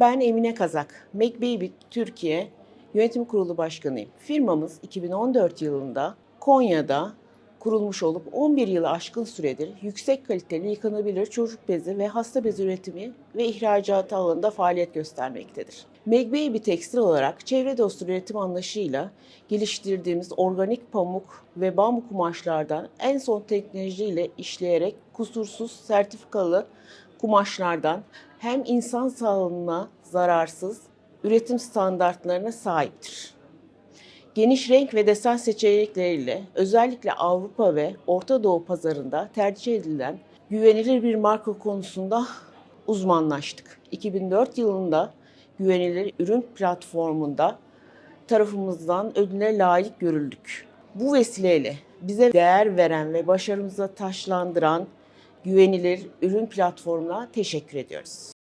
Ben Emine Kazak, Make Baby Türkiye Yönetim Kurulu Başkanıyım. Firmamız 2014 yılında Konya'da kurulmuş olup 11 yılı aşkın süredir yüksek kaliteli yıkanabilir çocuk bezi ve hasta bezi üretimi ve ihracatı alanında faaliyet göstermektedir. Make Baby Tekstil olarak çevre dostu üretim anlayışıyla geliştirdiğimiz organik pamuk ve bambu kumaşlardan en son teknolojiyle işleyerek kusursuz sertifikalı kumaşlardan hem insan sağlığına zararsız üretim standartlarına sahiptir. Geniş renk ve desen seçenekleriyle özellikle Avrupa ve Orta Doğu pazarında tercih edilen güvenilir bir marka konusunda uzmanlaştık. 2004 yılında güvenilir ürün platformunda tarafımızdan ödüle layık görüldük. Bu vesileyle bize değer veren ve başarımıza taşlandıran güvenilir ürün platformuna teşekkür ediyoruz.